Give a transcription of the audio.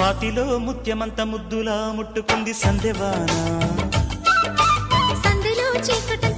స్వాతిలో ముత్యమంత ముద్దులా ముట్టుకుంది సందెవానా సందులో చీకటంత